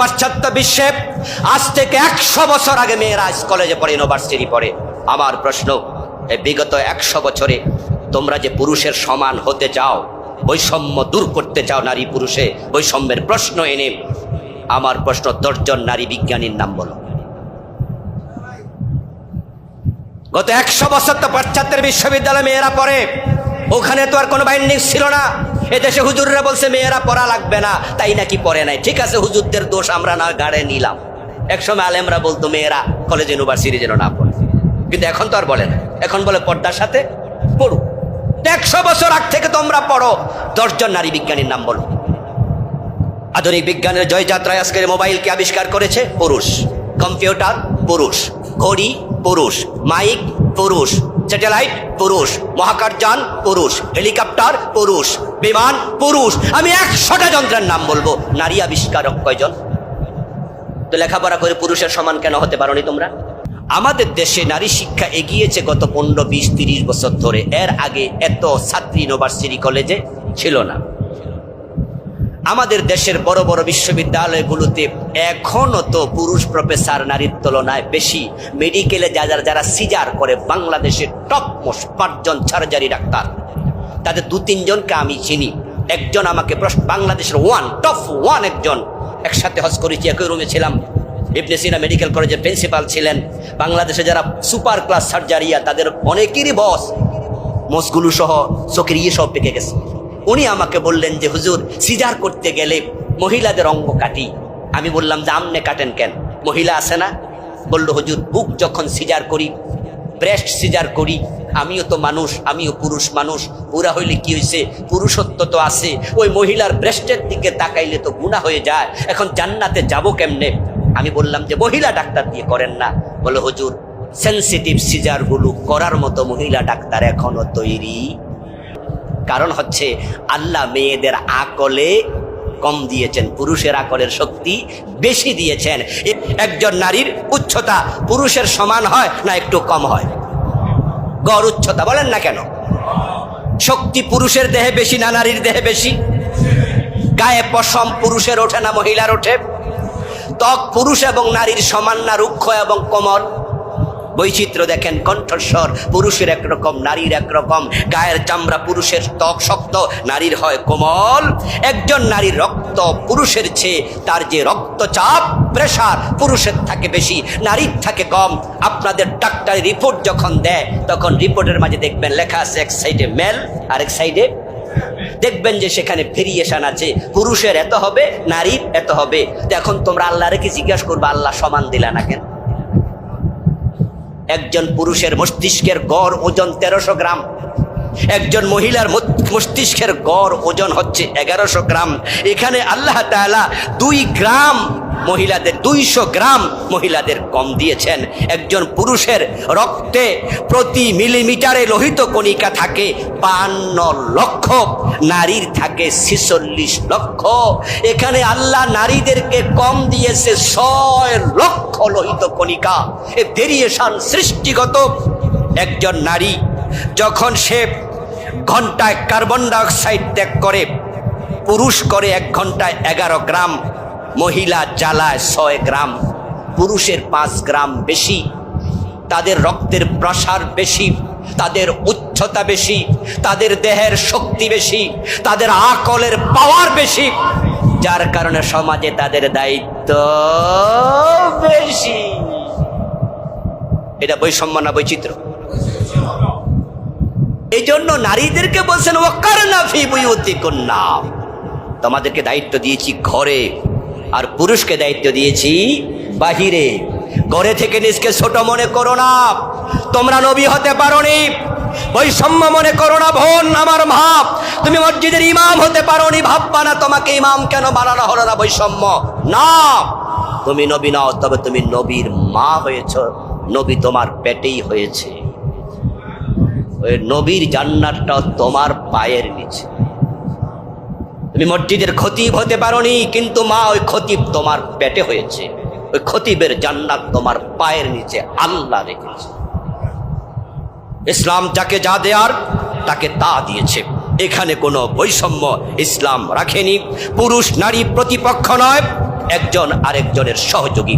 পাশ্চাত্য বিশ্বে আজ থেকে একশো বছর আগে মেয়েরা কলেজে পড়ে ইউনিভার্সিটি পড়ে। আমার প্রশ্ন বিগত একশো বছরে তোমরা যে পুরুষের সমান হতে চাও, বৈষম্য দূর করতে চাও নারী পুরুষে, বৈষম্যের প্রশ্ন এনে, আমার প্রশ্ন দশজন নারী বিজ্ঞানীর নাম বলো। গত একশো বছর তো পাশ্চাত্যের বিশ্ববিদ্যালয়ে মেয়েরা পড়ে, ওখানে তো আর কোনো বাইন্ডিং ছিল না। এদেশে হুজুররা বলছে, মেয়েরা পড়া লাগবে না। তাই নাকি পড়ে নাই। ঠিক আছে, হুজুরদের দোষ আমরা না গাড়ে নিলাম। একসময় আলেমরা বলতো, মেয়েরা কলেজ ইউনিভার্সিটি যেন না পড়ে। কিন্তু এখন তো আর বলে না। এখন বলে, পর্দার সাথে পড়ু একশো বছর আগ থেকে তোমরা পড়ো। দশজন নারী বিজ্ঞানীর নাম বলো। আধুনিক বিজ্ঞানের জয়যাত্রায় আজকের মোবাইলকে আবিষ্কার করেছে পুরুষ। কম্পিউটার পুরুষ। ঘড়ি পুরুষ। মাইক পুরুষ। স্যাটেলাইট পুরুষ। মহাকাশযান পুরুষ। হেলিকপ্টার পুরুষ। বিমান পুরুষ। আমি একশোটা যন্ত্রের নাম বলব। নারী আবিষ্কারক কয়জন? তো লেখাপড়া করে পুরুষের সমান কেন হতে পারোনি তোমরা? আমাদের দেশে নারী শিক্ষা এগিয়েছে গত পনেরো, বিশ, তিরিশ বছর ধরে। এর আগে এত ছাত্রী ইউনিভার্সিটি কলেজে ছিল না। আমাদের দেশের বড় বড় বিশ্ববিদ্যালয়গুলোতে এখনও তো পুরুষ প্রফেসর নারীর তুলনায় বেশি মেডিকেলে যা যারা যারা সিজার করে বাংলাদেশের টপ মোস্ট পাঁচজন সার্জারি ডাক্তার। তাদের দু তিনজনকে আমি চিনি। একজন আমাকে বাংলাদেশের ওয়ান টপ ওয়ান একজন। একসাথে হজ করেছি, একই রুমে ছিলাম। ইবনে সিনা মেডিকেল কলেজের প্রিন্সিপাল ছিলেন। বাংলাদেশে যারা সুপার ক্লাস সার্জারিয়া, তাদের অনেকেরই বস মোসগুলো সহ চোখের ইয়ে সব পেকে গেছে। উনি আমাকে বললেন যে, হুজুর, সিজার করতে গেলে মহিলাদের অঙ্গ কাটি। আমি বললাম যে আমনে কাটেন কেন? মহিলা আছে না? বলল, হুজুর, বুক যখন সিজার করি, ব্রেস্ট সিজার করি, আমিও তো মানুষ, আমিও পুরুষ মানুষ পুরা হইলে কি হয়েছে পুরুষত্ব তো আছে। ওই মহিলার ব্রেস্টের দিকে তাকাইলে তো গুণা হয়ে যায়। এখন জান্নাতে যাব কেমনে? আমি বললাম যে, মহিলা ডাক্তার দিয়ে করেন না। বলে হুজুর সেন্সিটিভ সিজারগুলো করার মতো মহিলা ডাক্তার এখনও তৈরি কারণ হচ্ছে আল্লাহ মেয়েদের আকলে কম দিয়েছেন, পুরুষের আকলের শক্তি বেশি দিয়েছেন। একজন নারীর উচ্চতা পুরুষের সমান হয় না একটু কম হয়? গড় উচ্চতা, বলেন না কেন? শক্তি পুরুষের দেহে বেশি না নারীর দেহে বেশি? গায়ে পশম পুরুষের ওঠে না মহিলার ওঠে? ত্বক পুরুষ এবং নারীর সমান না রুক্ষ এবং কোমল বৈচিত্র্য দেখেন কণ্ঠস্বর, পুরুষের একরকম, নারীর একরকম, গায়ের চামড়া পুরুষের ত্বক শক্ত, নারীর হয় কোমল। একজন নারীর রক্ত পুরুষের চেয়ে, তার যে রক্তচাপ প্রেশার পুরুষের থাকে বেশি, নারীর থাকে কম। আপনাদের ডাক্তারি রিপোর্ট যখন দেয়, তখন রিপোর্টের মাঝে দেখবেন লেখা আছে এক সাইডে মেল আর এক সাইডে দেখবেন যে সেখানে ভেরিয়েশন আছে। পুরুষের এত হবে, নারীর এত হবে। এখন তোমরা আল্লাহরে কি জিজ্ঞাসা করবে? আল্লাহ সমান দিলা না কেন? একজন পুরুষের মস্তিষ্কের গড় ওজন তেরোশো গ্রাম, একজন মহিলার মস্তিষ্কের গড় ওজন হচ্ছে এগারোশো গ্রাম। এখানে আল্লাহ তালা দুই গ্রাম মহিলাদের দুইশো গ্রাম মহিলাদের কম দিয়েছেন। একজন পুরুষের রক্তে প্রতি মিলিমিটারে লোহিত কণিকা থাকে বান্ন লক্ষ, নারীর থাকে ছিচল্লিশ লক্ষ। এখানে আল্লাহ নারীদেরকে কম দিয়েছে ছয় লক্ষ লোহিত কণিকা। এ ভেরিয়েশন সৃষ্টিগত একজন নারী যখন সে ঘন্টায় কার্বন ডাইঅক্সাইড ত্যাগ করে, পুরুষ করে এক ঘন্টায় এগারো গ্রাম মহিলা জ্বালায় ছয় গ্রাম, পুরুষের পাঁচ গ্রাম বেশি, তাদের রক্তের প্রসার বেশি, তাদের উচ্চতা বেশি, তাদের দেহের শক্তি বেশি, তাদের আকলের পাওয়ার বেশি, যার কারণে সমাজে তাদের দায়িত্ব বেশি। এটা বৈষম্য না বৈচিত্র্য? এই জন্য নারীদেরকে বলছেন ওকার না ফি বুয়ুতি কন্যা তোমাদেরকে দায়িত্ব দিয়েছি ঘরে। আর পুরুষকে দায়িত্ব দিয়েছি বাহিরে। ঘরে থেকে নিজকে ছোট মনে করো না। তোমরা নবী হতে পারো নি বৈষম্য মনে করো না বোন, আমার ভাব। তুমি মসজিদের ইমাম হতে পারো নি ভাববা না তোমাকে ইমাম কেন বানানো হলো না বৈষম্য। না, তুমি নবী নাও, তবে তুমি নবীর মা হয়েছ, নবী তোমার পেটেই হয়েছে। ওই নবীর জান্নাতটাও তোমার পায়ের নিচে। তুমি মসজিদের খতিব হতে পারোনি, কিন্তু মা, ওই খতিব তোমার পেটে হয়েছে। ওই খতিবের জান্নাত তোমার পায়ের নিচে আল্লাহ রেখেছে। ইসলাম যাকে যা দেয়ার, তাকে তা দিয়েছে। এখানে কোনো বৈষম্য ইসলাম রাখেনি। পুরুষ, নারী প্রতিপক্ষ নয়, একজন আরেকজনের সহযোগী।